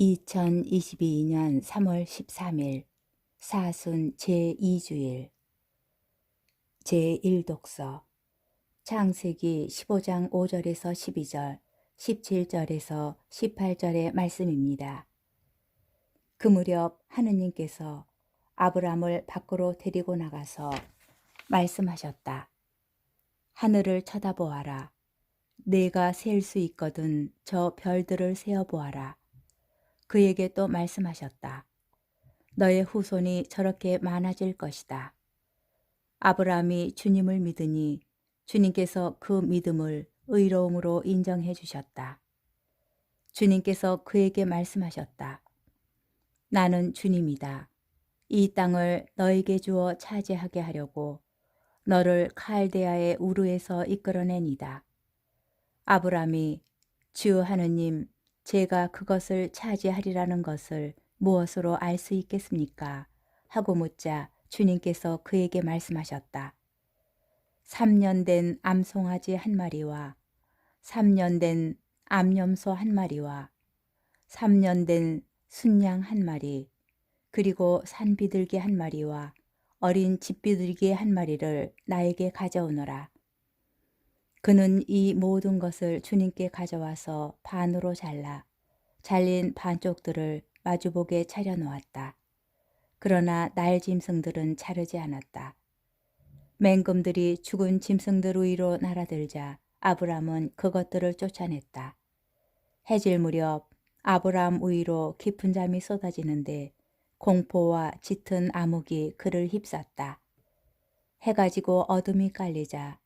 2022년 3월 13일 사순 제2주일 제1독서 창세기 15장 5절에서 12절, 17절에서 18절의 말씀입니다. 그 무렵 하느님께서 아브람을 밖으로 데리고 나가서 말씀하셨다. 하늘을 쳐다보아라. 내가 셀 수 있거든 저 별들을 세어보아라. 그에게 또 말씀하셨다. 너의 후손이 저렇게 많아질 것이다. 아브라함이 주님을 믿으니 주님께서 그 믿음을 의로움으로 인정해 주셨다. 주님께서 그에게 말씀하셨다. 나는 주님이다. 이 땅을 너에게 주어 차지하게 하려고 너를 칼데아의 우르에서 이끌어내니다. 아브라함이 주 하느님 제가 그것을 차지하리라는 것을 무엇으로 알 수 있겠습니까? 하고 묻자 주님께서 그에게 말씀하셨다. 3년 된 암송아지 한 마리와 3년 된 암염소 한 마리와 3년 된 순양 한 마리 그리고 산비둘기 한 마리와 어린 집비둘기 한 마리를 나에게 가져오너라. 그는 이 모든 것을 주님께 가져와서 반으로 잘라 잘린 반쪽들을 마주보게 차려 놓았다. 그러나 날 짐승들은 자르지 않았다. 맹금들이 죽은 짐승들 위로 날아들자 아브람은 그것들을 쫓아냈다. 해질 무렵 아브람 위로 깊은 잠이 쏟아지는데 공포와 짙은 암흑이 그를 휩쌌다. 해가 지고 어둠이 깔리자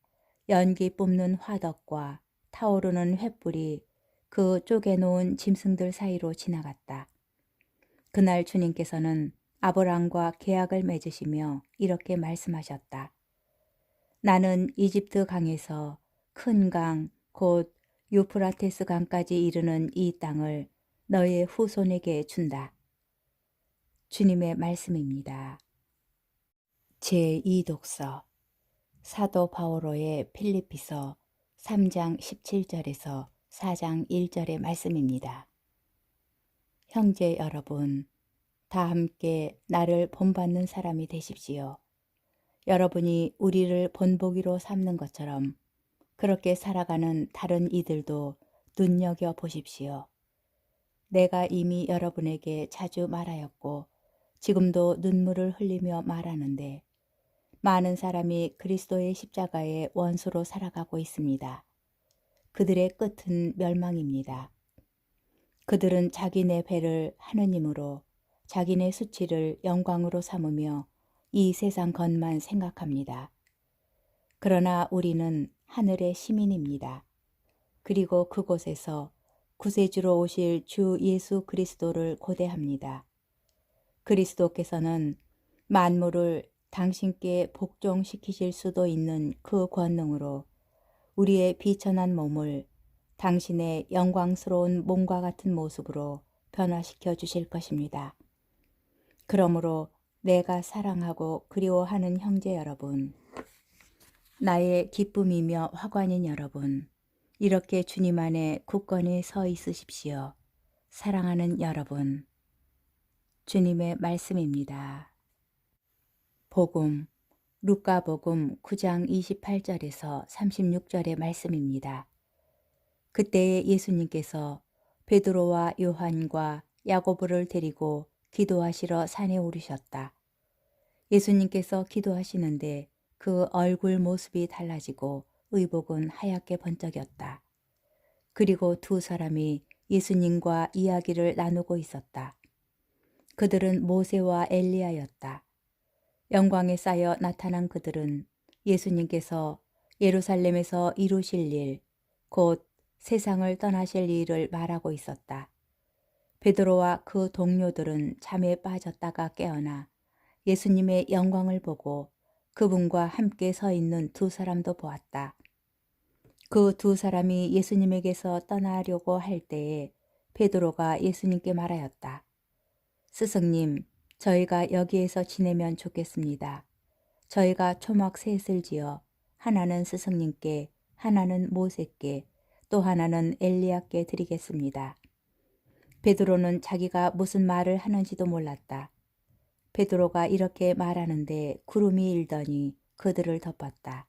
연기 뿜는 화덕과 타오르는 횃불이 그 쪼개놓은 짐승들 사이로 지나갔다. 그날 주님께서는 아브람과 계약을 맺으시며 이렇게 말씀하셨다. 나는 이집트 강에서 큰 강, 곧 유프라테스 강까지 이르는 이 땅을 너의 후손에게 준다. 주님의 말씀입니다. 제2독서 사도 바오로의 필리피서 3장 17절에서 4장 1절의 말씀입니다. 형제 여러분, 다 함께 나를 본받는 사람이 되십시오. 여러분이 우리를 본보기로 삼는 것처럼 그렇게 살아가는 다른 이들도 눈여겨 보십시오. 내가 이미 여러분에게 자주 말하였고 지금도 눈물을 흘리며 말하는데 많은 사람이 그리스도의 십자가의 원수로 살아가고 있습니다. 그들의 끝은 멸망입니다. 그들은 자기네 배를 하느님으로 자기네 수치를 영광으로 삼으며 이 세상 것만 생각합니다. 그러나 우리는 하늘의 시민입니다. 그리고 그곳에서 구세주로 오실 주 예수 그리스도를 고대합니다. 그리스도께서는 만물을 당신께 복종시키실 수도 있는 그 권능으로 우리의 비천한 몸을 당신의 영광스러운 몸과 같은 모습으로 변화시켜 주실 것입니다. 그러므로 내가 사랑하고 그리워하는 형제 여러분, 나의 기쁨이며 화관인 여러분, 이렇게 주님 안에 굳건히 서 있으십시오. 사랑하는 여러분, 주님의 말씀입니다. 복음 루카복음 9장 28절에서 36절의 말씀입니다. 그때에 예수님께서 베드로와 요한과 야고보를 데리고 기도하시러 산에 오르셨다. 예수님께서 기도하시는데 그 얼굴 모습이 달라지고 의복은 하얗게 번쩍였다. 그리고 두 사람이 예수님과 이야기를 나누고 있었다. 그들은 모세와 엘리야였다. 영광에 쌓여 나타난 그들은 예수님께서 예루살렘에서 이루실 일, 곧 세상을 떠나실 일을 말하고 있었다. 베드로와 그 동료들은 잠에 빠졌다가 깨어나 예수님의 영광을 보고 그분과 함께 서 있는 두 사람도 보았다. 그 두 사람이 예수님에게서 떠나려고 할 때에 베드로가 예수님께 말하였다. 스승님, 저희가 여기에서 지내면 좋겠습니다. 저희가 초막 셋을 지어 하나는 스승님께, 하나는 모세께, 또 하나는 엘리야께 드리겠습니다. 베드로는 자기가 무슨 말을 하는지도 몰랐다. 베드로가 이렇게 말하는데 구름이 일더니 그들을 덮었다.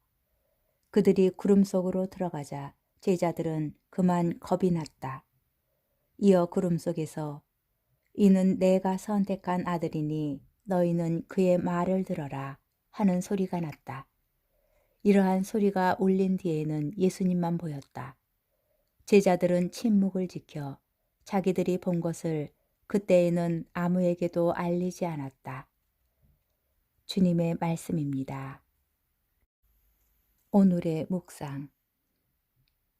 그들이 구름 속으로 들어가자 제자들은 그만 겁이 났다. 이어 구름 속에서 이는 내가 선택한 아들이니 너희는 그의 말을 들어라 하는 소리가 났다. 이러한 소리가 울린 뒤에는 예수님만 보였다. 제자들은 침묵을 지켜 자기들이 본 것을 그때에는 아무에게도 알리지 않았다. 주님의 말씀입니다. 오늘의 묵상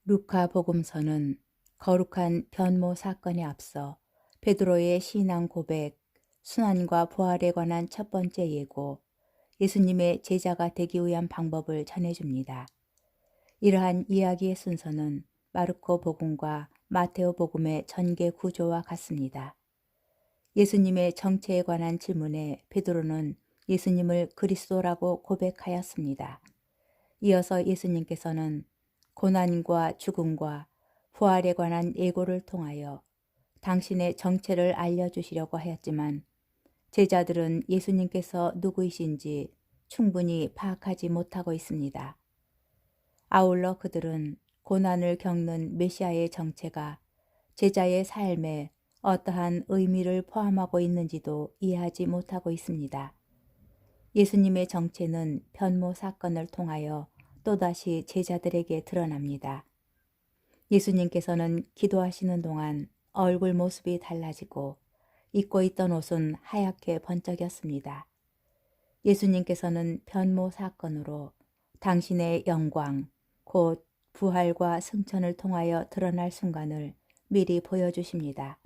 루카 복음서는 거룩한 변모 사건에 앞서 베드로의 신앙 고백, 순환과 부활에 관한 첫 번째 예고, 예수님의 제자가 되기 위한 방법을 전해줍니다. 이러한 이야기의 순서는 마르코 복음과 마테오 복음의 전개 구조와 같습니다. 예수님의 정체에 관한 질문에 베드로는 예수님을 그리스도라고 고백하였습니다. 이어서 예수님께서는 고난과 죽음과 부활에 관한 예고를 통하여 당신의 정체를 알려주시려고 하였지만 제자들은 예수님께서 누구이신지 충분히 파악하지 못하고 있습니다. 아울러 그들은 고난을 겪는 메시아의 정체가 제자의 삶에 어떠한 의미를 포함하고 있는지도 이해하지 못하고 있습니다. 예수님의 정체는 변모 사건을 통하여 또다시 제자들에게 드러납니다. 예수님께서는 기도하시는 동안 얼굴 모습이 달라지고 입고 있던 옷은 하얗게 번쩍였습니다. 예수님께서는 변모 사건으로 당신의 영광, 곧 부활과 승천을 통하여 드러날 순간을 미리 보여주십니다.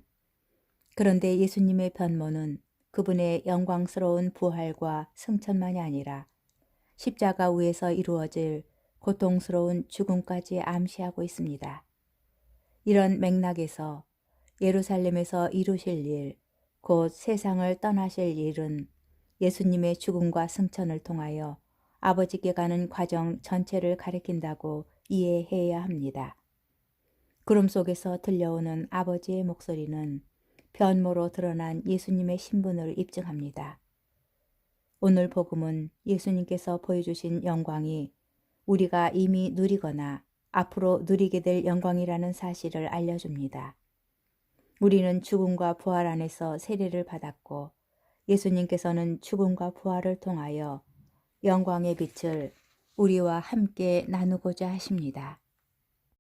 그런데 예수님의 변모는 그분의 영광스러운 부활과 승천만이 아니라 십자가 위에서 이루어질 고통스러운 죽음까지 암시하고 있습니다. 이런 맥락에서 예루살렘에서 이루실 일, 곧 세상을 떠나실 일은 예수님의 죽음과 승천을 통하여 아버지께 가는 과정 전체를 가리킨다고 이해해야 합니다. 구름 속에서 들려오는 아버지의 목소리는 변모로 드러난 예수님의 신분을 입증합니다. 오늘 복음은 예수님께서 보여주신 영광이 우리가 이미 누리거나 앞으로 누리게 될 영광이라는 사실을 알려줍니다. 우리는 죽음과 부활 안에서 세례를 받았고 예수님께서는 죽음과 부활을 통하여 영광의 빛을 우리와 함께 나누고자 하십니다.